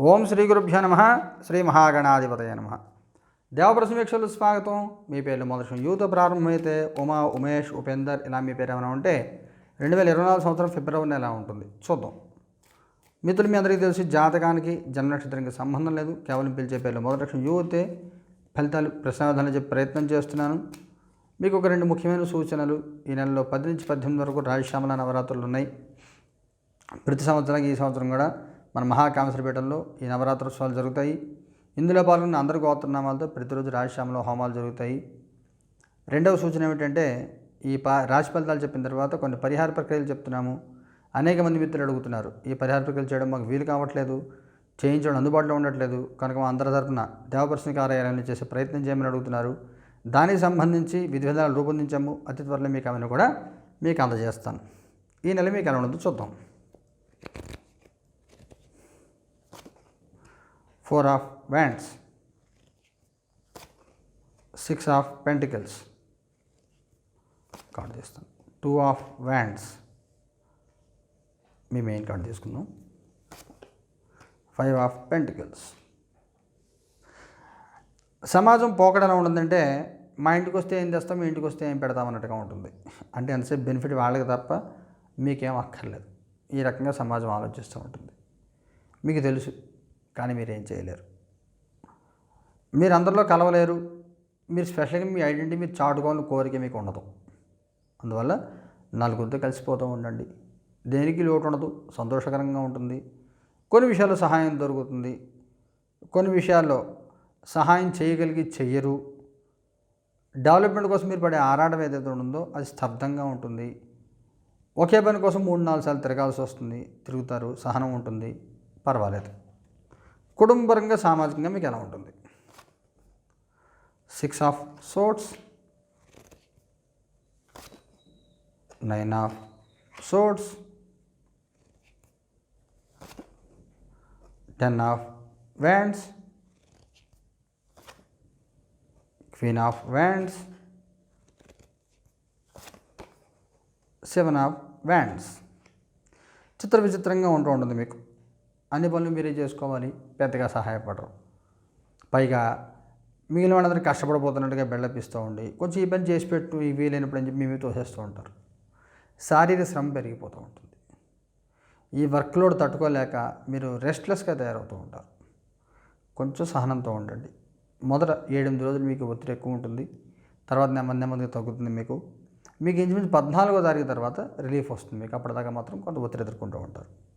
ఓం శ్రీ గురుభ్యో నమ. శ్రీ మహాగణాధిపతయ నమ. దేవప్రసమీక్షలు స్వాగతం. మీ పేర్లు మొదటి యూతో ప్రారంభమైతే ఉమా ఉమేష్ ఉపేందర్ ఇలా మీ పేరు ఏమైనా ఉంటే రెండు వేల ఇరవై నాలుగు సంవత్సరం ఫిబ్రవరి నెల ఉంటుంది? చూద్దాం. మిత్రులు మీ అందరికీ తెలిసి జాతకానికి జన్మ నక్షత్రానికి సంబంధం లేదు. కేవలం పిలిచే పేర్లు మొదటి లక్షణం యువతే. ఫలితాలు ప్రసాదాలు చెప్పే ప్రయత్నం చేస్తున్నాను. మీకు ఒక రెండు ముఖ్యమైన సూచనలు. ఈ నెలలో పది నుంచి పద్దెనిమిది వరకు రాజశ్యామల నవరాత్రులు ఉన్నాయి. ప్రతి సంవత్సరానికి ఈ సంవత్సరం కూడా మన మహాకామేశ్వరపీఠంలో ఈ నవరాత్రోత్సవాలు జరుగుతాయి. ఇందులో పాల్గొన్న అందరి గోత్రనామాలతో ప్రతిరోజు రాజశ్యామలో హోమాలు జరుగుతాయి. రెండవ సూచన ఏమిటంటే ఈ పా రాశి ఫలితాలు చెప్పిన తర్వాత కొన్ని పరిహార ప్రక్రియలు చెప్తున్నాము. అనేక మంది మిత్రులు అడుగుతున్నారు ఈ పరిహార ప్రక్రియలు చేయడం మాకు వీలు కావట్లేదు చేయించడం అందుబాటులో ఉండట్లేదు కనుక మా అందరి తరపున దేవపర్శన కార్యాలయంలో చేసే ప్రయత్నం చేయమని అడుగుతున్నారు. దానికి సంబంధించి విధి విధానాలు రూపొందించాము. అతి త్వరలో మీకు అవన్నీ కూడా మీకు అందజేస్తాను. ఈ నెల మీకు ఎలా ఉండదు చూద్దాం. Four of wands six of pentacles. Card తీస్తాను టూ ఆఫ్ వ్యాండ్స్ మీ మెయిన్ కార్డ్ తీసుకుందాం ఫైవ్ ఆఫ్ పెంటికల్స్ సమాజం పోకడ ఎలా ఉంటుందంటే మా ఇంటికి వస్తే ఏం తెస్తాం మీ ఇంటికి వస్తే ఏం పెడతాం అన్నట్టుగా ఉంటుంది. అంటే ఎంతసేపు బెనిఫిట్ వాళ్ళకి తప్ప మీకేం అక్కర్లేదు. ఈ రకంగా సమాజం ఆలోచిస్తూ ఉంటుంది. మీకు తెలుసు కానీ మీరు ఏం చేయలేరు. మీరు అందరిలో కలవలేరు. మీరు స్పెషల్గా మీ ఐడెంటిటీ మీరు చాటుకోవాలని కోరిక మీకు ఉండదు. అందువల్ల నలుగురితో కలిసిపోతూ ఉండండి. దేనికి లోటు ఉండదు సంతోషకరంగా ఉంటుంది. కొన్ని విషయాల్లో సహాయం దొరుకుతుంది. కొన్ని విషయాల్లో సహాయం చేయగలిగి చెయ్యరు. డెవలప్మెంట్ కోసం మీరు పడే ఆరాటం ఏదైతే ఉందో అది స్తబ్దంగా ఉంటుంది. ఒకే పని కోసం మూడు నాలుగు సార్లు తిరగాల్సి వస్తుంది. తిరుగుతారు సహనం ఉంటుంది. పర్వాలేదు. కుటుంబపరంగా సామాజికంగా మీకు ఎలా ఉంటుంది? Six of swords nine of swords ten of wands queen of wands seven of wands చిత్ర విచిత్రంగా ఉంటూ ఉంటుంది మీకు. అన్ని పనులు మీరే చేసుకోవాలి పెద్దగా సహాయపడరు. పైగా మిగిలిన వాళ్ళందరూ కష్టపడిపోతున్నట్టుగా బెళ్ళపిస్తూ ఉండి కొంచెం ఈ పని చేసి పెట్టు ఇవి వీలైనప్పుడు అని చెప్పి మేమే తోసేస్తూ ఉంటారు. శారీరక శ్రమ పెరిగిపోతూ ఉంటుంది. ఈ వర్క్ లోడ్ తట్టుకోలేక మీరు రెస్ట్లెస్గా తయారవుతూ ఉంటారు. కొంచెం సహనంతో ఉండండి. మొదట ఏడెనిమిది రోజులు మీకు ఒత్తిడి ఎక్కువ ఉంటుంది. తర్వాత నెమ్మది నెమ్మదిగా తగ్గుతుంది మీకు. మీకు ఇంచుమించు పద్నాలుగో తారీఖు తర్వాత రిలీఫ్ వస్తుంది మీకు. అప్పటిదాకా మాత్రం కొంత ఒత్తిడి ఎదుర్కొంటూ ఉంటారు.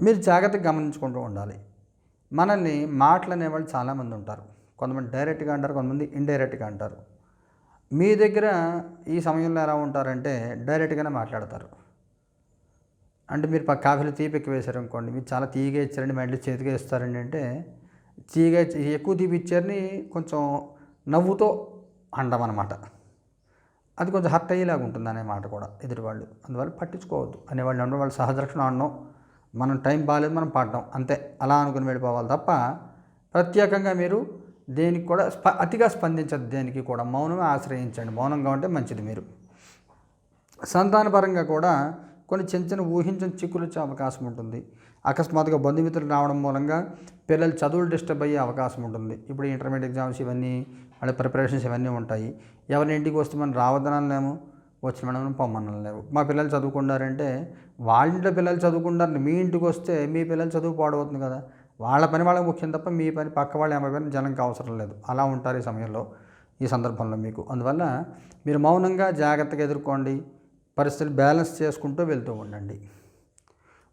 మీరు జాగ్రత్తగా గమనించుకుంటూ ఉండాలి. మనల్ని మాటలు అనేవాళ్ళు చాలామంది ఉంటారు. కొంతమంది డైరెక్ట్గా అంటారు కొంతమంది ఇండైరెక్ట్గా అంటారు. మీ దగ్గర ఈ సమయంలో ఎలా ఉంటారంటే డైరెక్ట్గానే మాట్లాడతారు. అంటే మీరు పక్క కాఫీలో తీపి ఎక్కువ వేశారు అనుకోండి మీరు చాలా తీయగా ఇచ్చారండి మళ్ళీ చేతిగా ఇస్తారండి అంటే తీయగా ఎక్కువ తీపి ఇచ్చారని కొంచెం నవ్వుతో అండం అనమాట అది కొంచెం హర్ట్ అయ్యేలాగా ఉంటుంది అనే మాట కూడా ఎదుటివాళ్ళు. అందువల్ల పట్టించుకోవద్దు అనేవాళ్ళు ఉండడం వాళ్ళు సహజ రక్షణ ఆడడం మనం టైం బాగాలేదు మనం పాడడం అంతే. అలా అనుకుని వెళ్ళిపోవాలి తప్ప ప్రత్యేకంగా మీరు దేనికి కూడా స్ప అతిగా స్పందించదు దేనికి కూడా. మౌనమే ఆశ్రయించండి. మౌనంగా ఉంటే మంచిది మీరు. సంతానపరంగా కూడా కొన్ని చిన్న చిన్న ఊహించని చిక్కులు వచ్చే అవకాశం ఉంటుంది. అకస్మాత్తుగా బంధుమిత్రులు రావడం మూలంగా పిల్లలు చదువులు డిస్టర్బ్ అయ్యే అవకాశం ఉంటుంది. ఇప్పుడు ఇంటర్మీడియట్ ఎగ్జామ్స్ ఇవన్నీ వాళ్ళ ప్రిపరేషన్స్ ఇవన్నీ ఉంటాయి. ఎవరి ఇంటికి వస్తే మనం రావద్దనలేము. వచ్చిన మనం లేవు. మా పిల్లలు చదువుకున్నారంటే వాళ్ళ ఇంట్లో పిల్లలు చదువుకుంటారు మీ ఇంటికి వస్తే మీ పిల్లలు చదువు పాడవుతుంది కదా. వాళ్ళ పని వాళ్ళకి ముఖ్యం తప్ప మీ పని పక్క వాళ్ళు ఏమై పని జనంకి అవసరం లేదు. అలా ఉంటారు ఈ సమయంలో ఈ సందర్భంలో మీకు. అందువల్ల మీరు మౌనంగా జాగ్రత్తగా ఎదుర్కోండి పరిస్థితులు బ్యాలెన్స్ చేసుకుంటూ వెళ్తూ ఉండండి.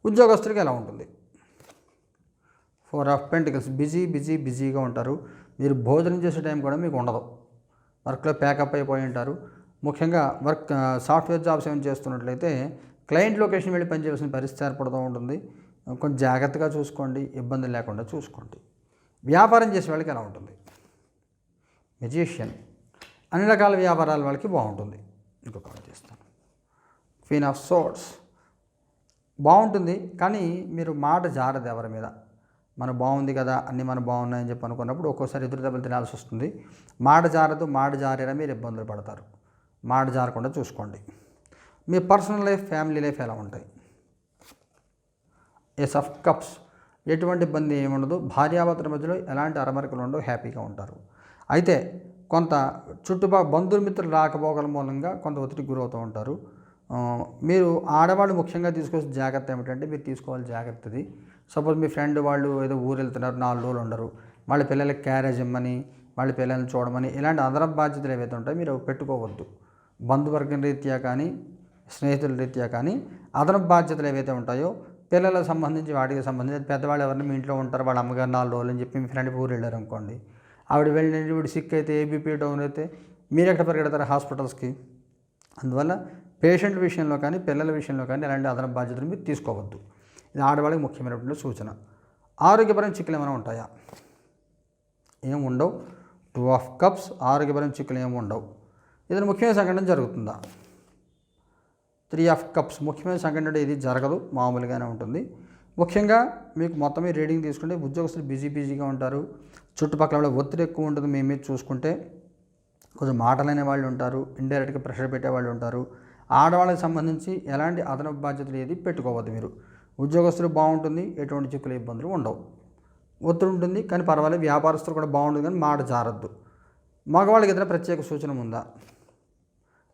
ఉద్యోగస్తులకి ఎలా ఉంటుంది? Four of pentacles busy busy బిజీగా ఉంటారు. మీరు భోజనం చేసే టైం కూడా మీకు ఉండదు. వర్క్లో ప్యాకప్ అయిపోయి ఉంటారు. ముఖ్యంగా వర్క్ సాఫ్ట్వేర్ జాబ్స్ ఏమైనా చేస్తున్నట్లయితే క్లయింట్ లొకేషన్ వెళ్ళి పనిచేయాల్సిన పరిస్థితి ఏర్పడుతూ ఉంటుంది. కొంచెం జాగ్రత్తగా చూసుకోండి ఇబ్బంది లేకుండా చూసుకోండి. వ్యాపారం చేసే వాళ్ళకి ఎలా ఉంటుంది? మెజిషియన్ అన్ని రకాల వ్యాపారాల వాళ్ళకి బాగుంటుంది. ఇంకొక చేస్తాను. క్వీన్ ఆఫ్ సోర్ట్స్ బాగుంటుంది కానీ మీరు మాట జారదు ఎవరి మీద. మన బాగుంది కదా అన్ని మనం బాగున్నాయని చెప్పి అనుకున్నప్పుడు ఒక్కోసారి ఎదురు దెబ్బలు తినాల్సి వస్తుంది. మాట జారదు మాట జారేలా మీరు ఇబ్బందులు పడతారు. మాట జారకుండా చూసుకోండి. మీ పర్సనల్ లైఫ్ ఫ్యామిలీ లైఫ్ ఎలా ఉంటాయి? ఎస్ ఆఫ్ కప్స్ ఎటువంటి ఇబ్బంది ఏముండదు. భార్యాభర్తల మధ్యలో ఎలాంటి అరమరికలు ఉండవు. హ్యాపీగా ఉంటారు. అయితే కొంత చుట్టుపక్కల బంధుమిత్రులు రాకపోకల మూలంగా కొంత ఒత్తిడికి గురవుతూ ఉంటారు. మీరు ఆడవాళ్ళు ముఖ్యంగా తీసుకోవాల్సిన జాగ్రత్త ఏమిటంటే మీరు తీసుకోవాలి జాగ్రత్తది సపోజ్ మీ ఫ్రెండ్ వాళ్ళు ఏదో ఊరు వెళ్తున్నారు నాలుగు రోజులు ఉండరు. వాళ్ళ పిల్లలకి క్యారేజ్ ఇమ్మని వాళ్ళ పిల్లల్ని చూడమని ఇలాంటి అదనపు బాధ్యతలు ఏవైతే ఉంటాయో మీరు పెట్టుకోవద్దు. బంధువర్గం రీత్యా కానీ స్నేహితుల రీత్యా కానీ అదనపు బాధ్యతలు ఏవైతే ఉంటాయో పిల్లలకు సంబంధించి వాటికి సంబంధించి పెద్దవాళ్ళు ఎవరిని మీ ఇంట్లో ఉంటారు వాళ్ళ అమ్మగారు నాలుగు రోజులు అని చెప్పి మీ ఫ్రెండ్ ఊరు వెళ్ళారు అనుకోండి ఆవిడ వెళ్ళిన ఇప్పుడు సిక్ అయితే ఏబీపీ డౌన్ అయితే మీరు ఎక్కడ పరిగెడతారు హాస్పిటల్స్కి? అందువల్ల పేషెంట్ విషయంలో కానీ పిల్లల విషయంలో కానీ ఎలాంటి అదనపు బాధ్యతలు మీరు తీసుకోవద్దు. ఇది ఆడవాళ్ళకి ముఖ్యమైనటువంటి సూచన. ఆరోగ్యపరం చిక్కులు ఏమైనా ఉంటాయా? ఏం ఉండవు. టూ ఆఫ్ కప్స్ ఆరోగ్యపరం చిక్కులు ఏమి ఉండవు. ఏదైనా ముఖ్యమైన సంఘటన జరుగుతుందా? త్రీ ఆఫ్ కప్స్ ముఖ్యమైన సంఘటన ఇది జరగదు మామూలుగానే ఉంటుంది. ముఖ్యంగా మీకు మొత్తం మీద రీడింగ్ తీసుకుంటే ఉద్యోగస్తులు బిజీ బిజీగా ఉంటారు. చుట్టుపక్కల ఒత్తిడి ఎక్కువ ఉంటుంది మీ మీద చూసుకుంటే. కొంచెం మాటలనే వాళ్ళు ఉంటారు ఇండైరెక్ట్గా ప్రెషర్ పెట్టే వాళ్ళు ఉంటారు. ఆడవాళ్ళకి సంబంధించి ఎలాంటి అదనపు బాధ్యతలు ఏది పెట్టుకోవద్దు మీరు. ఉద్యోగస్తులు బాగుంటుంది ఎటువంటి చిక్కుల ఇబ్బందులు ఉండవు. ఒత్తిడి ఉంటుంది కానీ పర్వాలేదు వ్యాపారస్తులు కూడా బాగుంటుంది కానీ మాట జారద్దు. మగవాళ్ళకి ఏదైనా ప్రత్యేక సూచన ఉందా?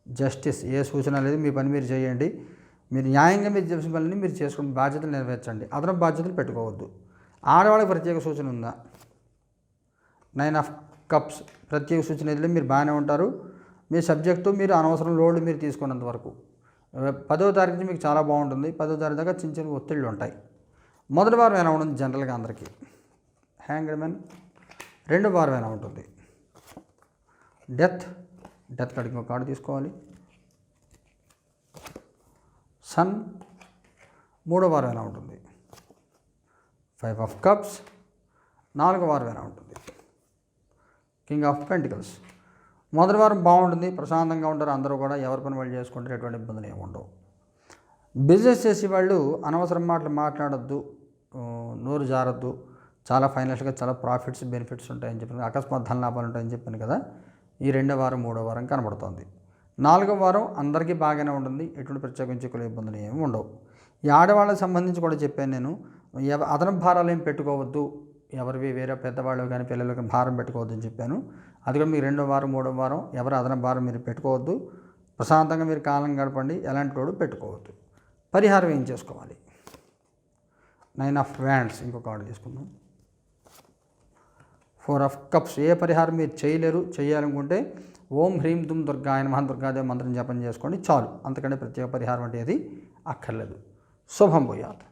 జస్టిస్ ఏ సూచన లేదు మీ పని మీరు చేయండి. మీరు న్యాయంగా మీరు చేసిన పనిని మీరు చేసుకుని బాధ్యతలు నెరవేర్చండి. అదనపు బాధ్యతలు పెట్టుకోవద్దు. ఆడవాళ్ళకి ప్రత్యేక సూచన ఉందా? నైన్ ఆఫ్ కప్స్ ప్రత్యేక సూచన ఏది? లేదు, మీరు బాగానే ఉంటారు. మీ సబ్జెక్టు మీరు అనవసరం లోడ్లు మీరు తీసుకున్నంత వరకు. పదో తారీఖు నుంచి మీకు చాలా బాగుంటుంది. పదో తారీఖు దాకా చిన్న చిన్న ఒత్తిళ్ళు ఉంటాయి. మొదటి వారం ఎలా ఉంటుంది జనరల్గా అందరికీ? హ్యాంగ్డ్ మ్యాన్ రెండు వారం ఎలా ఉంటుంది? డెత్ డెత్ కాడికి ఒక కార్డు తీసుకోవాలి. సన్ మూడో వారం ఎలా ఉంటుంది? ఫైవ్ ఆఫ్ కప్స్ నాలుగో వారం ఎలా ఉంటుంది? King of pentacles. మొదటి వారం బాగుంటుంది ప్రశాంతంగా ఉంటారు అందరూ కూడా ఎవరి పని వాళ్ళు చేసుకుంటారు ఎటువంటి ఇబ్బందులు ఏమి ఉండవు. బిజినెస్ చేసే వాళ్ళు అనవసరం మాటలు మాట్లాడొద్దు నోరు జారద్దు. చాలా ఫైనాన్షియల్గా చాలా ప్రాఫిట్స్ బెనిఫిట్స్ ఉంటాయని చెప్పాను. అకస్మాత్ ధన లాభాలు ఉంటాయని చెప్పాను కదా. ఈ రెండో వారం మూడో వారం కనబడుతోంది. నాలుగో వారం అందరికీ బాగానే ఉంటుంది. ఎటువంటి ప్రత్యేకించి చిక్కులు ఇబ్బందులు ఏమి ఉండవు. ఈ ఆడవాళ్ళకి సంబంధించి కూడా చెప్పాను నేను. అదనపు భారాలు ఏం పెట్టుకోవద్దు. ఎవరివి వేరే పెద్దవాళ్ళు కానీ పిల్లలకి భారం పెట్టుకోవద్దు అని చెప్పాను. అది కూడా మీకు రెండో వారం మూడో వారం ఎవరు అదనపు భారం మీరు పెట్టుకోవద్దు. ప్రశాంతంగా మీరు కాలం గడపండి. ఎలాంటి వాడు పెట్టుకోవద్దు. పరిహారం ఏం చేసుకోవాలి? నైన్ ఆఫ్ వ్యాండ్స్ ఇంకొక కార్డు తీసుకుందాం. Four of cups. ఏ పరిహారం మీరు చేయలేరు చేయాలనుకుంటే ఓం హ్రీం దుమ్ దుర్గా ఆయన మహా దుర్గాదేవి మంత్రం జపం చేసుకోండి చాలు. అంతకంటే ప్రత్యేక పరిహారం అంటే అది అక్కర్లేదు. శుభం పోయాత్